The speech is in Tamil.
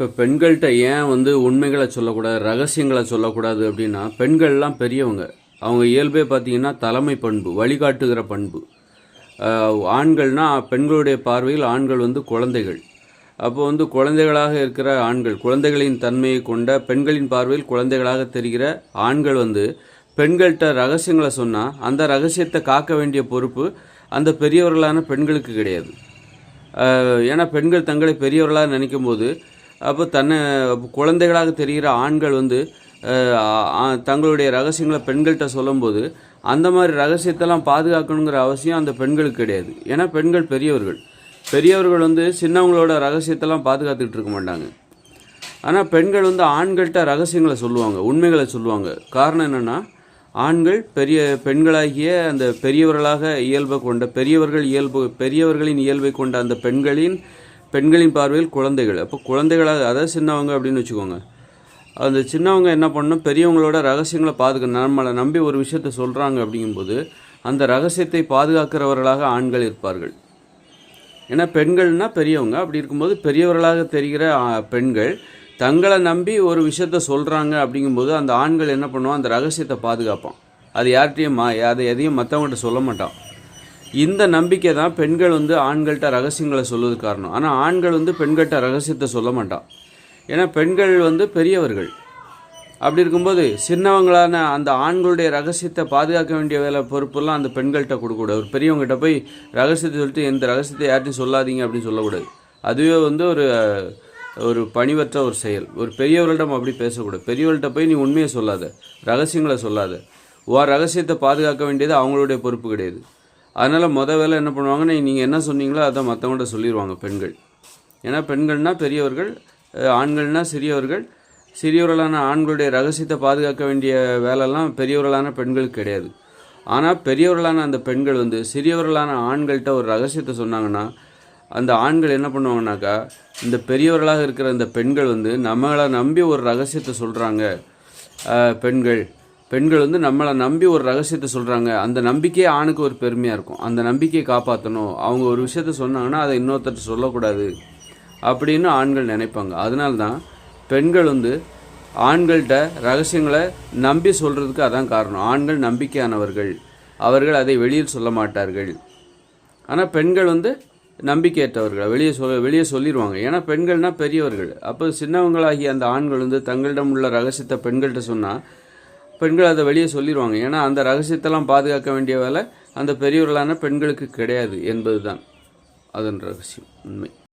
இப்போ பெண்கள்கிட்ட ஏன் வந்து உண்மைகளை சொல்லக்கூடாது ரகசியங்களை சொல்லக்கூடாது அப்படின்னா பெண்கள்லாம் பெரியவங்க. அவங்க இயல்பே பார்த்தீங்கன்னா தலைமை பண்பு வழிகாட்டுகிற பண்பு. ஆண்கள்னா பெண்களுடைய பார்வையில் ஆண்கள் வந்து குழந்தைகள். அப்போ வந்து குழந்தைகளாக இருக்கிற ஆண்கள் குழந்தைகளின் தன்மையை கொண்ட பெண்களின் பார்வையில் குழந்தைகளாக தெரிகிற ஆண்கள் வந்து பெண்கள்கிட்ட ரகசியங்களை சொன்னால் அந்த ரகசியத்தை காக்க வேண்டிய பொறுப்பு அந்த பெரியவர்களான பெண்களுக்கு கிடையாது. ஏன்னா பெண்கள் தங்களை பெரியவர்களாக நினைக்கும் போது அப்போ தன்னை குழந்தைகளாக தெரிகிற ஆண்கள் வந்து தங்களுடைய ரகசியங்களை பெண்கள்கிட்ட சொல்லும்போது அந்த மாதிரி ரகசியத்தெல்லாம் பாதுகாக்கணுங்கிற அவசியம் அந்த பெண்களுக்கு கிடையாது. ஏன்னா பெண்கள் பெரியவர்கள். பெரியவர்கள் வந்து சின்னவங்களோட ரகசியத்தெல்லாம் பாதுகாத்துக்கிட்டு இருக்க மாட்டாங்க. ஆனால் பெண்கள் வந்து ஆண்கள்கிட்ட ரகசியங்களை சொல்லுவாங்க உண்மைகளை சொல்லுவாங்க. காரணம் என்னென்னா ஆண்கள் பெரிய பெண்களாகிய அந்த பெரியவர்களாக இயல்பை கொண்ட பெரியவர்கள் இயல்பு பெரியவர்களின் இயல்பை கொண்ட அந்த பெண்களின் பெண்களின் பார்வையில் குழந்தைகள். அப்போ குழந்தைகளாக அதாவது சின்னவங்க அப்படின்னு வச்சுக்கோங்க. அந்த சின்னவங்க என்ன பண்ணணும்? பெரியவங்களோட ரகசியங்களை பாதுகா நம்மளை நம்பி ஒரு விஷயத்த சொல்கிறாங்க அப்படிங்கும்போது அந்த ரகசியத்தை பாதுகாக்கிறவர்களாக ஆண்கள் இருப்பார்கள். ஏன்னா பெண்கள்னா பெரியவங்க. அப்படி இருக்கும்போது பெரியவர்களாக தெரிகிற பெண்கள் தங்களை நம்பி ஒரு விஷயத்த சொல்கிறாங்க அப்படிங்கும்போது அந்த ஆண்கள் என்ன பண்ணுவான் அந்த ரகசியத்தை பாதுகாப்பான். அது யார்கிட்டையும் மா அதை எதையும் மற்றவங்கள்ட்ட சொல்ல மாட்டான். இந்த நம்பிக்கை தான் பெண்கள் வந்து ஆண்கள்கிட்ட ரகசியங்களை சொல்லுவது காரணம். ஆனால் ஆண்கள் வந்து பெண்கள்கிட்ட ரகசியத்தை சொல்ல மாட்டான். ஏன்னா பெண்கள் வந்து பெரியவர்கள். அப்படி இருக்கும்போது சின்னவங்களான அந்த ஆண்களுடைய ரகசியத்தை பாதுகாக்க வேண்டிய வேலை பொறுப்பெல்லாம் அந்த பெண்கள்கிட்ட கொடுக்கக்கூடாது. ஒரு பெரியவங்ககிட்ட போய் ரகசியத்தை சொல்லிட்டு எந்த ரகசியத்தை யார்ட்டையும் சொல்லாதீங்க அப்படின்னு சொல்லக்கூடாது. அதுவே வந்து ஒரு ஒரு பணிவற்ற ஒரு செயல். ஒரு பெரியவர்களிடம் அப்படி பேசக்கூடாது. பெரியவர்கள்ட்ட போய் நீ உண்மையை சொல்லாத. ரகசியங்களை சொல்லாத. உன் ரகசியத்தை பாதுகாக்க வேண்டியது அவங்களுடைய பொறுப்பு கிடையாது. அதனால் முத வேலை என்ன பண்ணுவாங்கன்னா நீங்கள் என்ன சொன்னீங்களோ அதை மற்றவங்கள்ட்ட சொல்லிடுவாங்க பெண்கள். ஏன்னா பெண்கள்னா பெரியவர்கள் ஆண்கள்னால் ஆண்கள்னா சிறியவர்கள். சிறியவர்களான ஆண்களுடைய ரகசியத்தை பாதுகாக்க வேண்டிய வேலைலாம் பெரியவர்களான பெண்களுக்கு கிடையாது. ஆனால் பெரியவர்களான அந்த பெண்கள் வந்து சிறியவர்களான ஆண்கள்கிட்ட ஒரு ரகசியத்தை சொன்னாங்கன்னா அந்த ஆண்கள் என்ன பண்ணுவாங்கனாக்கா இந்த பெரியவர்களாக இருக்கிற அந்த பெண்கள் வந்து நம்மளை நம்பி ஒரு ரகசியத்தை சொல்கிறாங்க பெண்கள். பெண்கள் வந்து நம்மளை நம்பி ஒரு ரகசியத்தை சொல்கிறாங்க அந்த நம்பிக்கையே ஆணுக்கு ஒரு பெருமையாக இருக்கும். அந்த நம்பிக்கையை காப்பாற்றணும் அவங்க ஒரு விஷயத்த சொன்னாங்கன்னா அதை இன்னொருத்தர் சொல்லக்கூடாது அப்படின்னு ஆண்கள் நினைப்பாங்க. அதனால தான் பெண்கள் வந்து ஆண்கள்கிட்ட ரகசியங்களை நம்பி சொல்கிறதுக்கு அதான் காரணம். ஆண்கள் நம்பிக்கையானவர்கள். அவர்கள் அதை வெளியில் சொல்ல மாட்டார்கள். ஆனால் பெண்கள் வந்து நம்பிக்கையற்றவர்கள். வெளியே சொல் வெளியே சொல்லிடுவாங்க ஏன்னா பெண்கள்னா பெரியவர்கள். அப்போ சின்னவங்களாகிய அந்த ஆண்கள் வந்து தங்களிடம் உள்ள ரகசியத்தை பெண்கள்கிட்ட சொன்னால் பெண்கள் அதை வெளியே சொல்லிடுவாங்க ஏன்னா அந்த ரகசியத்தெல்லாம் பாதுகாக்க வேண்டிய வேலை அந்த பெரியவர்களான பெண்களுக்கு கிடையாது என்பது தான் அதன் ரகசியம். உண்மை.